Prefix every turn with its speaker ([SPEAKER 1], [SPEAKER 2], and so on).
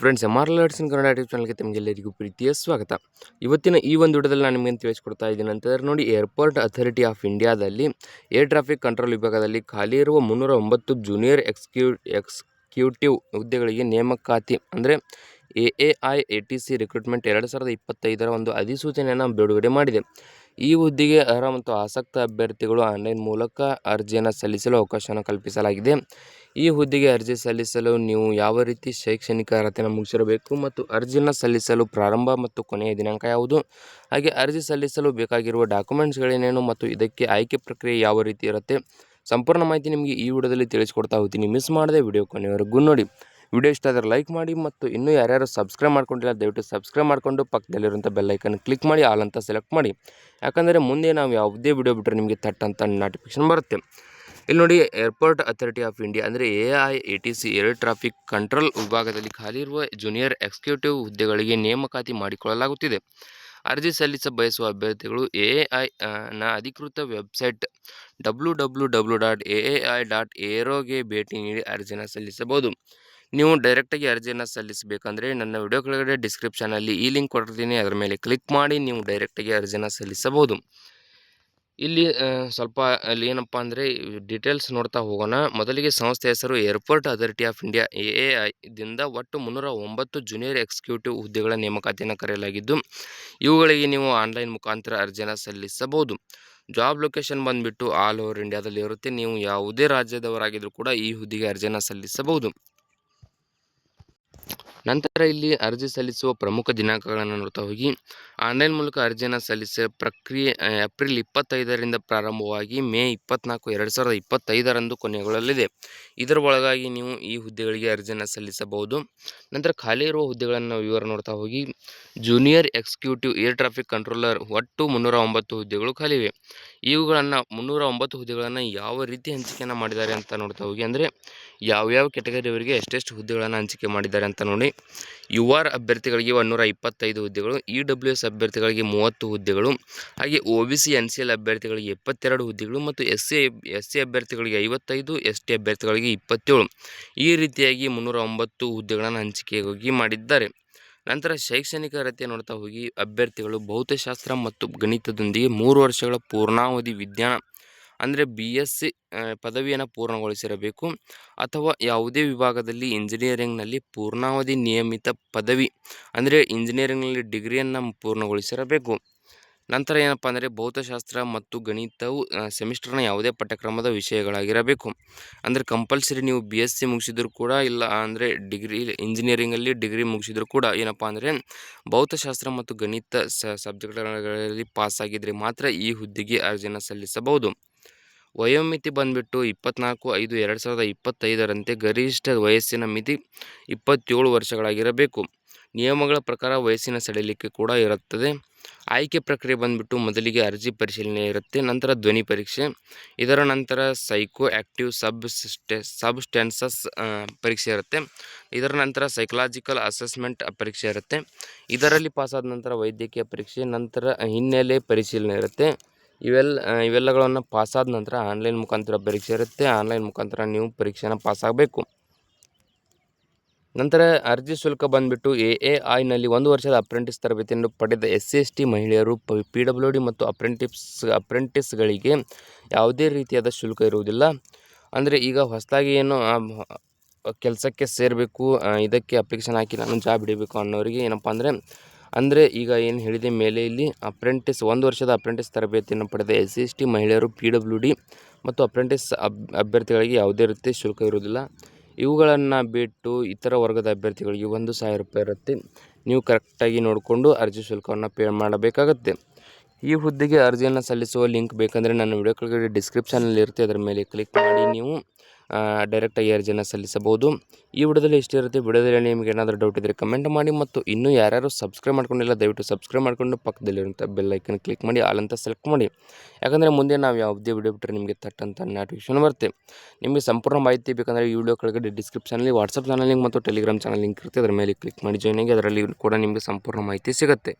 [SPEAKER 1] Friends M R ಲಾಡ್ಸಿನ Kannada YouTube ಚಾನಲ್ಗೆ ತಮಗೆಲ್ಲರಿಗೂ ಪ್ರೀತಿಯ ಸ್ವಾಗತ. ಇವತ್ತಿನ ಈ ಒಂದು ವಿಡಿಯೋದಲ್ಲಿ ನಾನು ನಿಮಗೆ ತಿಳಿಸ್ಕೊಡ್ತಾ ಇದ್ದೀನಿ ಅಂತಂದರೆ ನೋಡಿ ಏರ್ಪೋರ್ಟ್ ಅಥಾರಿಟಿ ಆಫ್ ಇಂಡಿಯಾದಲ್ಲಿ ಏರ್ ಟ್ರಾಫಿಕ್ ಕಂಟ್ರೋಲ್ ವಿಭಾಗದಲ್ಲಿ ಖಾಲಿ ಇರುವ ಮುನ್ನೂರ ಒಂಬತ್ತು ಜೂನಿಯರ್ ಎಕ್ಸ್ಕ್ಯೂ ಎಕ್ಸ್ಕ್ಯೂಟಿವ್ ಹುದ್ದೆಗಳಿಗೆ ನೇಮಕಾತಿ ಅಂದರೆ A A I A T C recruitment ಎರಡು ಸಾವಿರದ ಇಪ್ಪತ್ತೈದರ ಒಂದು ಅಧಿಸೂಚನೆಯನ್ನು ಬಿಡುಗಡೆ ಮಾಡಿದೆ. ಈ ಹುದ್ದೆಗೆ ಅರ್ಹ ಮತ್ತು ಆಸಕ್ತ ಅಭ್ಯರ್ಥಿಗಳು ಆನ್ಲೈನ್ ಮೂಲಕ ಅರ್ಜಿಯನ್ನು ಸಲ್ಲಿಸಲು ಅವಕಾಶವನ್ನು ಕಲ್ಪಿಸಲಾಗಿದೆ. ಈ ಹುದ್ದೆಗೆ ಅರ್ಜಿ ಸಲ್ಲಿಸಲು ನೀವು ಯಾವ ರೀತಿ ಶೈಕ್ಷಣಿಕ ಅರ್ಹತೆಯನ್ನು ಮುಗಿಸಿರಬೇಕು ಮತ್ತು ಅರ್ಜಿಯನ್ನು ಸಲ್ಲಿಸಲು ಪ್ರಾರಂಭ ಮತ್ತು ಕೊನೆಯ ದಿನಾಂಕ ಯಾವುದು? ಹಾಗೆ ಅರ್ಜಿ ಸಲ್ಲಿಸಲು ಬೇಕಾಗಿರುವ ಡಾಕ್ಯುಮೆಂಟ್ಸ್ಗಳೇನೇನು ಮತ್ತು ಇದಕ್ಕೆ ಆಯ್ಕೆ ಪ್ರಕ್ರಿಯೆ ಯಾವ ರೀತಿ ಇರುತ್ತೆ? ಸಂಪೂರ್ಣ ಮಾಹಿತಿ ನಿಮಗೆ ಈ ವಿಡಿಯೋದಲ್ಲಿ ತಿಳಿಸ್ಕೊಡ್ತಾ ಹೋಗ್ತೀನಿ. ಮಿಸ್ ಮಾಡದೆ ವಿಡಿಯೋ ಕೊನೆಯವರೆಗೂ ನೋಡಿ. ವಿಡಿಯೋ ಇಷ್ಟ ಆದರೆ ಲೈಕ್ ಮಾಡಿ ಮತ್ತು ಇನ್ನೂ ಯಾರ್ಯಾರು ಸಬ್ಸ್ಕ್ರೈಬ್ ಮಾಡ್ಕೊಂಡಿಲ್ಲ, ದಯವಿಟ್ಟು ಸಬ್ಸ್ಕ್ರೈಬ್ ಮಾಡಿಕೊಂಡು ಪಕ್ಕದಲ್ಲಿರುವಂಥ ಬೆಲ್ಲೈಕನ್ ಕ್ಲಿಕ್ ಮಾಡಿ, ಆಲ್ ಅಂತ ಸೆಲೆಕ್ಟ್ ಮಾಡಿ. ಯಾಕಂದರೆ ಮುಂದೆ ನಾವು ಯಾವುದೇ ವಿಡಿಯೋ ಬಿಟ್ಟರೆ ನಿಮಗೆ ತಟ್ಟಂತ ನೋಟಿಫಿಕೇಶನ್ ಬರುತ್ತೆ. ಇಲ್ಲಿ ನೋಡಿ ಏರ್ಪೋರ್ಟ್ ಅಥಾರಿಟಿ ಆಫ್ ಇಂಡಿಯಾ ಅಂದರೆ A I A T C air traffic control ವಿಭಾಗದಲ್ಲಿ ಖಾಲಿ ಇರುವ ಜೂನಿಯರ್ ಎಕ್ಸಿಕ್ಯೂಟಿವ್ ಹುದ್ದೆಗಳಿಗೆ ನೇಮಕಾತಿ ಮಾಡಿಕೊಳ್ಳಲಾಗುತ್ತಿದೆ. ಅರ್ಜಿ ಸಲ್ಲಿಸ ಬಯಸುವ ಅಭ್ಯರ್ಥಿಗಳು ಎ ಐ ನ ಅಧಿಕೃತ website W W W dot A I dot ಏರೋಗೆ ಭೇಟಿ ನೀಡಿ ಅರ್ಜಿಯನ್ನು ಸಲ್ಲಿಸಬಹುದು. ನೀವು ಡೈರೆಕ್ಟಾಗಿ ಅರ್ಜಿಯನ್ನು ಸಲ್ಲಿಸಬೇಕಂದ್ರೆ ನನ್ನ ವಿಡಿಯೋ ಕೆಳಗಡೆ ಡಿಸ್ಕ್ರಿಪ್ಷನಲ್ಲಿ ಈ ಲಿಂಕ್ ಕೊಟ್ಟಿರ್ತೀನಿ. ಅದರ ಮೇಲೆ ಕ್ಲಿಕ್ ಮಾಡಿ ನೀವು ಡೈರೆಕ್ಟಾಗಿ ಅರ್ಜಿಯನ್ನು ಸಲ್ಲಿಸಬಹುದು. ಇಲ್ಲಿ ಸ್ವಲ್ಪ ಅಲ್ಲಿ ಏನಪ್ಪ ಅಂದರೆ ಡೀಟೇಲ್ಸ್ ನೋಡ್ತಾ ಹೋಗೋಣ. ಮೊದಲಿಗೆ ಸಂಸ್ಥೆ ಹೆಸರು airport authority of India A A ಐದಿಂದ ಒಟ್ಟು ಮುನ್ನೂರ ಒಂಬತ್ತು ಜೂನಿಯರ್ ಎಕ್ಸಿಕ್ಯೂಟಿವ್ ಹುದ್ದೆಗಳ ನೇಮಕಾತಿಯನ್ನು ಕರೆಯಲಾಗಿದ್ದು, ಇವುಗಳಿಗೆ ನೀವು ಆನ್ಲೈನ್ ಮುಖಾಂತರ ಅರ್ಜಿಯನ್ನು ಸಲ್ಲಿಸಬಹುದು. ಜಾಬ್ ಲೊಕೇಶನ್ ಬಂದುಬಿಟ್ಟು ಆಲ್ ಓವರ್ ಇಂಡಿಯಾದಲ್ಲಿ ಇರುತ್ತೆ ನೀವು ಯಾವುದೇ ರಾಜ್ಯದವರಾಗಿದ್ದರೂ ಕೂಡ ಈ ಹುದ್ದೆಗೆ ಅರ್ಜಿಯನ್ನು ಸಲ್ಲಿಸಬಹುದು. ನಂತರ ಇಲ್ಲಿ ಅರ್ಜಿ ಸಲ್ಲಿಸುವ ಪ್ರಮುಖ ದಿನಾಂಕಗಳನ್ನು ನೋಡ್ತಾ ಹೋಗಿ. ಆನ್ಲೈನ್ ಮೂಲಕ ಅರ್ಜಿಯನ್ನು ಸಲ್ಲಿಸ ಪ್ರಕ್ರಿಯೆ ಏಪ್ರಿಲ್ ಇಪ್ಪತ್ತೈದರಿಂದ ಪ್ರಾರಂಭವಾಗಿ ಮೇ ಇಪ್ಪತ್ನಾಲ್ಕು ಎರಡು ಸಾವಿರದ ಇಪ್ಪತ್ತೈದರಂದು ಕೊನೆಗೊಳ್ಳಲಿದೆ. ಇದರ ಒಳಗಾಗಿ ನೀವು ಈ ಹುದ್ದೆಗಳಿಗೆ ಅರ್ಜಿಯನ್ನು ಸಲ್ಲಿಸಬಹುದು. ನಂತರ ಖಾಲಿ ಇರುವ ಹುದ್ದೆಗಳನ್ನು ವಿವರ ನೋಡ್ತಾ ಹೋಗಿ. Junior executive air traffic controller ಒಟ್ಟು ಮುನ್ನೂರ ಒಂಬತ್ತು ಹುದ್ದೆಗಳು ಖಾಲಿವೆ ಇವುಗಳನ್ನು ಮುನ್ನೂರ ಒಂಬತ್ತು ಹುದ್ದೆಗಳನ್ನು ಯಾವ ರೀತಿ ಹಂಚಿಕೆಯನ್ನು ಮಾಡಿದ್ದಾರೆ ಅಂತ ನೋಡ್ತಾ ಹೋಗಿ ಅಂದರೆ ಯಾವ್ಯಾವ ಕೆಟಗರಿಯವರಿಗೆ ಎಷ್ಟೆಷ್ಟು ಹುದ್ದೆಗಳನ್ನು ಹಂಚಿಕೆ ಮಾಡಿದ್ದಾರೆ ಅಂತ ನೋಡಿ. ಯು ಆರ್ ಅಭ್ಯರ್ಥಿಗಳಿಗೆ ಒಂದೂರ ಇಪ್ಪತ್ತೈದು ಹುದ್ದೆಗಳು ಇ ಡಬ್ಲ್ಯೂ ಎಸ್ ಅಭ್ಯರ್ಥಿಗಳಿಗೆ ಮೂವತ್ತು ಹುದ್ದೆಗಳು, ಹಾಗೆ O B C, N C L ಅಭ್ಯರ್ಥಿಗಳಿಗೆ ಎಪ್ಪತ್ತೆರಡು ಹುದ್ದೆಗಳು ಮತ್ತು ಎಸ್ ಸಿ ಎಸ್ ಸಿ ಅಭ್ಯರ್ಥಿಗಳಿಗೆ ಐವತ್ತೈದು, ಎಸ್ ಟಿ ಅಭ್ಯರ್ಥಿಗಳಿಗೆ ಇಪ್ಪತ್ತೇಳು. ಈ ರೀತಿಯಾಗಿ ಮುನ್ನೂರ ಒಂಬತ್ತು ಹುದ್ದೆಗಳನ್ನು ಹಂಚಿಕೆಗಾಗಿ ಮಾಡಿದ್ದಾರೆ. ನಂತರ ಶೈಕ್ಷಣಿಕ ಅರ್ಹತೆ ನೋಡ್ತಾ ಹೋಗಿ, ಅಭ್ಯರ್ಥಿಗಳು ಭೌತಶಾಸ್ತ್ರ ಮತ್ತು ಗಣಿತದೊಂದಿಗೆ ಮೂರು ವರ್ಷಗಳ ಪೂರ್ಣಾವಧಿ ವಿಜ್ಞಾನ ಅಂದರೆ ಬಿ ಎಸ್ ಸಿ ಪದವಿಯನ್ನು ಪೂರ್ಣಗೊಳಿಸಿರಬೇಕು ಅಥವಾ ಯಾವುದೇ ವಿಭಾಗದಲ್ಲಿ ಇಂಜಿನಿಯರಿಂಗ್ನಲ್ಲಿ ಪೂರ್ಣಾವಧಿ ನಿಯಮಿತ ಪದವಿ, ಅಂದರೆ ಇಂಜಿನಿಯರಿಂಗ್ನಲ್ಲಿ ಡಿಗ್ರಿಯನ್ನು ಪೂರ್ಣಗೊಳಿಸಿರಬೇಕು. ನಂತರ ಏನಪ್ಪ ಅಂದರೆ ಭೌತಶಾಸ್ತ್ರ ಮತ್ತು ಗಣಿತವು ಸೆಮಿಸ್ಟರ್ನ ಯಾವುದೇ ಪಠ್ಯಕ್ರಮದ ವಿಷಯಗಳಾಗಿರಬೇಕು. ಅಂದರೆ ಕಂಪಲ್ಸರಿ ನೀವು ಬಿ ಎಸ್ ಸಿ ಮುಗಿಸಿದ್ರು ಕೂಡ ಇಲ್ಲ ಅಂದರೆ ಡಿಗ್ರಿ ಇಂಜಿನಿಯರಿಂಗಲ್ಲಿ ಡಿಗ್ರಿ ಮುಗಿಸಿದ್ರು ಕೂಡ ಏನಪ್ಪ ಅಂದರೆ ಭೌತಶಾಸ್ತ್ರ ಮತ್ತು ಗಣಿತ ಸಬ್ಜೆಕ್ಟ್ಗಳಲ್ಲಿ ಪಾಸಾಗಿದ್ದರೆ ಮಾತ್ರ ಈ ಹುದ್ದೆಗೆ ಅರ್ಜಿಯನ್ನು ಸಲ್ಲಿಸಬಹುದು. ವಯೋಮಿತಿ ಬಂದುಬಿಟ್ಟು ಇಪ್ಪತ್ನಾಲ್ಕು ಐದು ಎರಡು ಸಾವಿರದ ಇಪ್ಪತ್ತೈದರಂತೆ ಗರಿಷ್ಠ ವಯಸ್ಸಿನ ಮಿತಿ ಇಪ್ಪತ್ತೇಳು ವರ್ಷಗಳಾಗಿರಬೇಕು. ನಿಯಮಗಳ ಪ್ರಕಾರ ವಯಸ್ಸಿನ ಸಡಿಲಿಕೆ ಕೂಡ ಇರುತ್ತದೆ. ಆಯ್ಕೆ ಪ್ರಕ್ರಿಯೆ ಬಂದುಬಿಟ್ಟು ಮೊದಲಿಗೆ ಅರ್ಜಿ ಪರಿಶೀಲನೆ ಇರುತ್ತೆ, ನಂತರ ಧ್ವನಿ ಪರೀಕ್ಷೆ. ಇದರ ನಂತರ psychoactive sub ste, substances ಪರೀಕ್ಷೆ ಇರುತ್ತೆ. ಇದರ ನಂತರ ಸೈಕಲಾಜಿಕಲ್ ಅಸೆಸ್ಮೆಂಟ್ ಪರೀಕ್ಷೆ ಇರುತ್ತೆ. ಇದರಲ್ಲಿ ಪಾಸಾದ ನಂತರ ವೈದ್ಯಕೀಯ ಪರೀಕ್ಷೆ, ನಂತರ ಹಿನ್ನೆಲೆ ಪರಿಶೀಲನೆ ಇರುತ್ತೆ. ಇವೆಲ್ಲ ಇವೆಲ್ಲಗಳನ್ನು ಪಾಸಾದ ನಂತರ ಆನ್ಲೈನ್ ಮುಖಾಂತರ ಪರೀಕ್ಷೆ ಇರುತ್ತೆ. ಆನ್ಲೈನ್ ಮುಖಾಂತರ ನೀವು ಪರೀಕ್ಷೆನ ಪಾಸಾಗಬೇಕು. ನಂತರ ಅರ್ಜಿ ಶುಲ್ಕ ಬಂದುಬಿಟ್ಟು ಎ ಎ ಐನಲ್ಲಿ ಒಂದು ವರ್ಷದ ಅಪ್ರೆಂಟಿಸ್ ತರಬೇತಿಯನ್ನು ಪಡೆದ ಎಸ್ ಸಿ ಎಸ್ ಟಿ ಮಹಿಳೆಯರು ಪಿ ಡಬ್ಲ್ಯೂ ಡಿ ಮತ್ತು ಅಪ್ರೆಂಟಿಸ್ ಅಪ್ರೆಂಟಿಸ್ಗಳಿಗೆ ಯಾವುದೇ ರೀತಿಯಾದ ಶುಲ್ಕ ಇರುವುದಿಲ್ಲ. ಅಂದರೆ ಈಗ ಹೊಸದಾಗಿ ಏನು ಕೆಲಸಕ್ಕೆ ಸೇರಬೇಕು ಇದಕ್ಕೆ ಅಪ್ಲಿಕೇಶನ್ ಹಾಕಿ ನಾನು ಜಾಬ್ ಹಿಡಿಬೇಕು ಅನ್ನೋರಿಗೆ ಏನಪ್ಪ ಅಂದರೆ ಅಂದರೆ ಈಗ ಏನು ಹೇಳಿದೆ, ಮೇಲೆ ಇಲ್ಲಿ ಅಪ್ರೆಂಟಿಸ್ ಒಂದು ವರ್ಷದ ಅಪ್ರೆಂಟಿಸ್ ತರಬೇತಿಯನ್ನು ಪಡೆದ ಎಸ್ ಸಿ ಎಸ್ ಟಿ ಮಹಿಳೆಯರು ಪಿ ಡಬ್ಲ್ಯೂ ಡಿ ಮತ್ತು ಅಪ್ರೆಂಟಿಸ್ ಅಬ್, ಅಭ್ಯರ್ಥಿಗಳಿಗೆ ಯಾವುದೇ ರೀತಿ ಶುಲ್ಕ ಇರುವುದಿಲ್ಲ. ಇವುಗಳನ್ನು ಬಿಟ್ಟು ಇತರ ವರ್ಗದ ಅಭ್ಯರ್ಥಿಗಳಿಗೆ ಒಂದು ಸಾವಿರ ರೂಪಾಯಿ ಇರುತ್ತೆ. ನೀವು ಕರೆಕ್ಟಾಗಿ ನೋಡಿಕೊಂಡು ಅರ್ಜಿ ಶುಲ್ಕವನ್ನು ಪೇ ಮಾಡಬೇಕಾಗತ್ತೆ. ಈ ಹುದ್ದೆಗೆ ಅರ್ಜಿಯನ್ನು ಸಲ್ಲಿಸುವ ಲಿಂಕ್ ಬೇಕಂದರೆ ನನ್ನ ವಿಡಿಯೋ ಕೆಳಗಡೆ ಡಿಸ್ಕ್ರಿಪ್ಷನಲ್ಲಿ ಇರುತ್ತೆ. ಅದರ ಮೇಲೆ ಕ್ಲಿಕ್ ಮಾಡಿ ನೀವು ಡೈರೆಕ್ಟಾಗಿ ಅರ್ಜಿಯನ್ನು ಸಲ್ಲಿಸಬಹುದು. ಈ ವಿಡಿಯೋದಲ್ಲಿ ಇಷ್ಟಿರುತ್ತೆ ವಿಡಿಯೋದಲ್ಲಿ ನಿಮಗೆ ಏನಾದರೂ ಡೌಟ್ ಇದ್ದರೆ ಕಮೆಂಟ್ ಮಾಡಿ ಮತ್ತು ಇನ್ನೂ ಯಾರ್ಯಾರು ಸಬ್ಸ್ಕ್ರೈಬ್ ಮಾಡ್ಕೊಂಡಿಲ್ಲ, ದಯವಿಟ್ಟು ಸಬ್ಸ್ಕ್ರೈಬ್ ಮಾಡಿಕೊಂಡು ಪಕ್ಕದಲ್ಲಿರುವಂಥ ಬೆಲ್ ಐಕನ್ ಕ್ಲಿಕ್ ಮಾಡಿ ಆಲ್ ಅಂತ ಸೆಲೆಕ್ಟ್ ಮಾಡಿ. ಯಾಕಂದರೆ ಮುಂದೆ ನಾವು ಯಾವುದೇ ವಿಡಿಯೋ ಬಿಟ್ಟರೆ ನಿಮಗೆ ತಟ್ಟಂಥ ನೋಟಿಫಿಕೇಶನ್ ಬರುತ್ತೆ. ನಿಮಗೆ ಸಂಪೂರ್ಣ ಮಾಹಿತಿ ಬೇಕಂದರೆ ಈ ವಿಡಿಯೋ ಕೆಳಗಡೆ ಡಿಸ್ಕ್ರಿಪ್ಷನಲ್ಲಿ ವಾಟ್ಸಪ್ ಚಾನಲ್ ಲಿಂಕ್ ಮತ್ತು ಟೆಲಿಗ್ರಾಮ್ ಚಾನಲ್ ಲಿಂಕ್ ಇರುತ್ತೆ. ಅದರ ಮೇಲೆ ಕ್ಲಿಕ್ ಮಾಡಿ ಜಾಯ್ನಾಗಿ ಅದರಲ್ಲಿ ಕೂಡ ನಿಮಗೆ ಸಂಪೂರ್ಣ ಮಾಹಿತಿ ಸಿಗುತ್ತೆ.